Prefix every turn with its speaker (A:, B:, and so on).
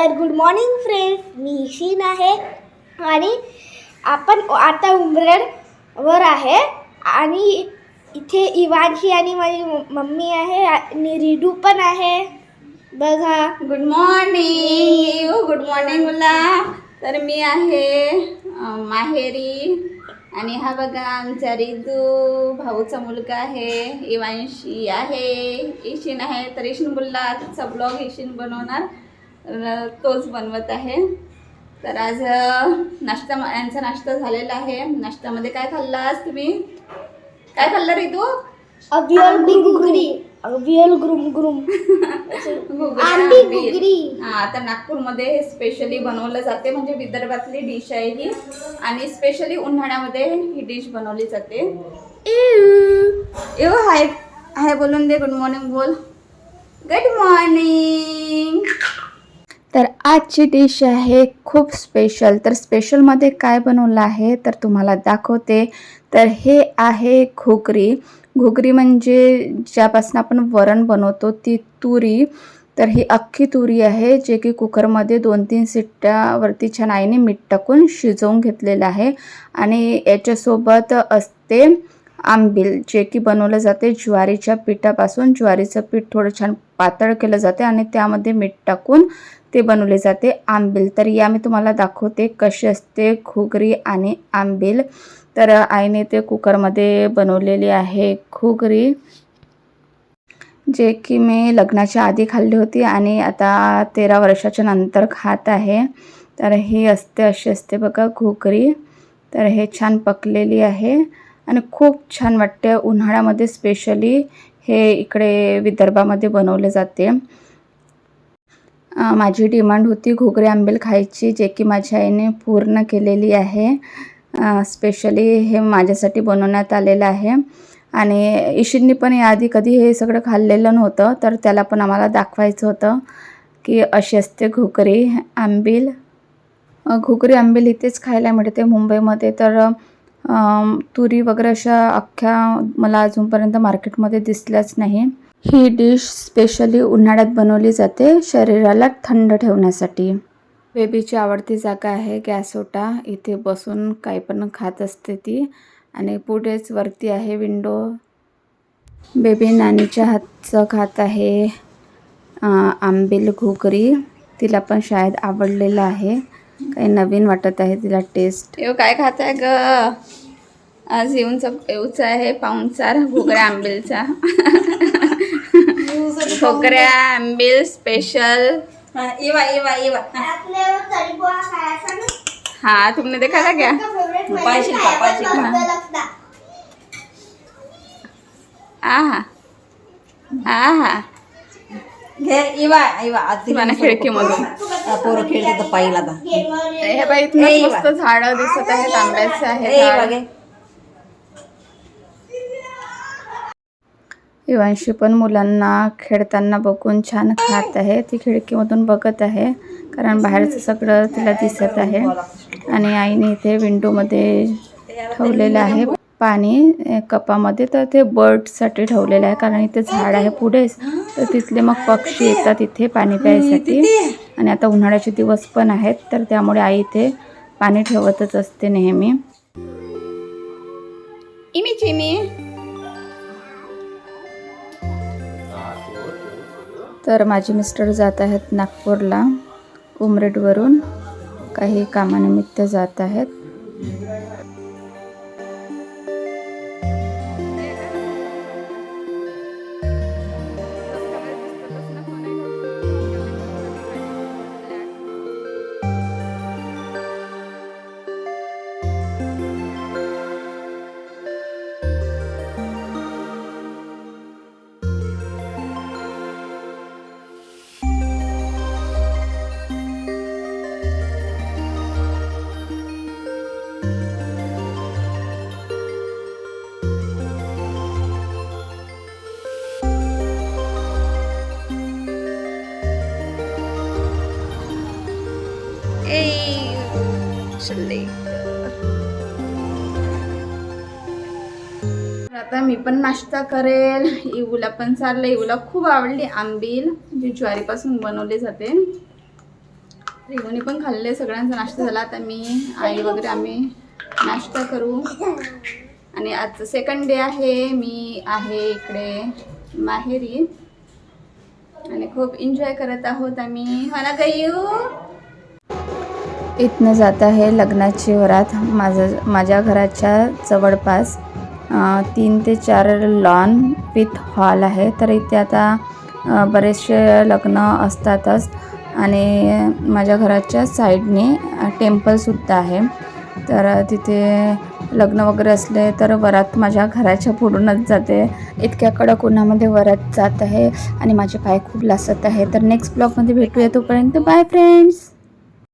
A: तर good morning friends मी शीन आहे आणि आपण आता उमरेडवर आहे. आणि इथे इवानशी आणि माझी मम्मी आहे आणि रिडू पण आहे. बघा.
B: गुड मॉर्निंग गुड मॉर्निंग मुला. तर मी आहे माहेरी. आणि हा बघा आमचा रिदू. भाऊचा मुलगा आहे. इवांशी आहे. ईशिन आहे तर ईशिन बोलला आजचा ब्लॉग ईशिन बनवणार. तोच बनवत आहे. तर आज नाश्ता यांचा नाश्ता झालेला आहे. नाश्त्यामध्ये काय खाल्ला आज तुम्ही? काय खाल्लं
A: ग्रुम ग्रुम
B: घुगऱ्या,
A: आंबी
B: आंबील.
A: घुगरी.
B: हा आता नागपूरमध्ये स्पेशली बनवलं जाते. म्हणजे विदर्भातली डिश आहे ही. आणि स्पेशली उन्हाळ्यामध्ये ही डिश बनवली जाते. एव हाय हाय बोलून दे. गुड मॉर्निंग बोल. गुड मॉर्निंग आजची डिश आहे खूप स्पेशल तर स्पेशलमध्ये काय बनवलं आहे तर तुम्हाला दाखवते. तर हे आहे घोगरी. घोगरी म्हणजे ज्यापासून आपण वरण बनवतो ती तुरी. तर ही अख्खी तुरी आहे जे की कुकरमध्ये दोन तीन सिट्ट्यावरती छान आईने मीठ टाकून शिजवून घेतलेलं आहे. आणि याच्यासोबत असते आंबील जे की बनवलं जाते ज्वारीच्या पिठापासून. ज्वारीचं पीठ थोडं छान पातळ केलं जाते आणि त्यामध्ये मीठ टाकून ते बनवले जाते. आंबील. तर या मी तुम्हाला दाखवते कशी असते घुगरी आणि आंबील. तर आईने ते कुकरमध्ये बनवलेली आहे घुगरी जे की मी लग्नाच्या आधी खाल्ली होती आणि आता तेरा वर्षाच्या नंतर खात आहे. तर ही असते अशी असते बघा घुगरी तर हे छान पकलेली आहे आणि खूप छान वाटते. उन्हाळ्यामध्ये स्पेशली हे इकडे विदर्भामध्ये बनवले जाते. माझी डिमांड होती घोगरे आंबेल खायची जे की माझ्या आईने पूर्ण केलेली आहे. स्पेशली हे माझ्यासाठी बनवण्यात आलेलं आहे. आणि ईशिननी पण याआधी कधी हे सगळं खाल्लेलं नव्हतं तर त्याला पण आम्हाला दाखवायचं होतं की अशी असते घोकरी आंबील. घोकरी आंबील इथेच खायला मिळते मुंबईमध्ये तर तुरी वगैरे अशा अख्ख्या मला अजूनपर्यंत मार्केटमध्ये दिसल्याच नाही. ही डिश स्पेशली उन्हाळ्यात बनवली जाते शरीराला थंड ठेवण्यासाठी. बेबीची आवडती जागा आहे गॅस ओटा इथे बसून काही पण खात असते ती आणि पुढेच वरती आहे विंडो. बेबी नानीच्या हातचं खात आहे आंबील घुगरी. तिला पण शाळेत आवडलेलं आहे. काही नवीन वाटत आहे तिला टेस्ट येऊ काय खात आहे ग? आज येऊन सब येऊचा आहे पाहुणचार घुगऱ्या आंबीलचा. घुगऱ्या आंबील स्पेशल
C: इवा इवा इवा.
B: हाँ. तुमने देखा था क्या
C: पाहिजे?
B: आहा आहा
C: घे इवा इवा.
B: मला खिडकीमधून
C: पोरं खेळते तर पाहिला आता.
B: हे बाई मस्त झाडं दिसत आहेत आंब्याचे
C: ए
B: आहे
C: इवा
B: झाड.
C: घे
B: इवांशी पण मुलांना खेळताना बघून छान खात आहे. ती खिडकीमधून बघत आहे कारण बाहेरचं सगळं तिला दिसत आहे. आणि आईने इथे विंडोमध्ये ठेवलेलं आहे पाणी कपामध्ये. तर ते बर्डसाठी ठेवलेलं आहे कारण इथे झाड आहे पुढेच तर तिथले मग पक्षी येतात इथे पाणी प्यायसाठी. आणि आता उन्हाळ्याचे दिवस पण आहेत तर त्यामुळे आई इथे पाणी ठेवतच असते नेहमी. तर माझे मिस्टर जात आहेत नागपूरला उमरेडवरून. काही कामानिमित्त जात आहेत. आता मी पण नाश्ता करेल. इवूला पण चाललं इवूला खूप आवडली आंबील जी ज्वारीपासून बनवली जाते. इवूने पण खाल्ले सगळ्यांचा नाश्ता झाला. आता मी आई वगैरे आम्ही नाश्ता करू. आणि आजचं सेकंड डे आहे. मी आहे इकडे माहेरी. आणि खूप एन्जॉय करत आहोत आम्ही. हो मला गयू इथनं जात आहे लग्नाची वरात. माझं माझ्या घराच्या जवळपास तीन ते चार लॉन विथ हॉल आहे. तर इथे आता बरेचसे लग्न असतातच आणि माझ्या घराच्या साईडने टेम्पलसुद्धा आहे. तर तिथे लग्न वगैरे असले तर वरात माझ्या घराच्या पुढूनच जाते. इतक्या कडक उन्हामध्ये वरात जात आहे आणि माझे पाय खूप लासत आहे. तर नेक्स्ट ब्लॉगमध्ये भेटूया तोपर्यंत. Bye friends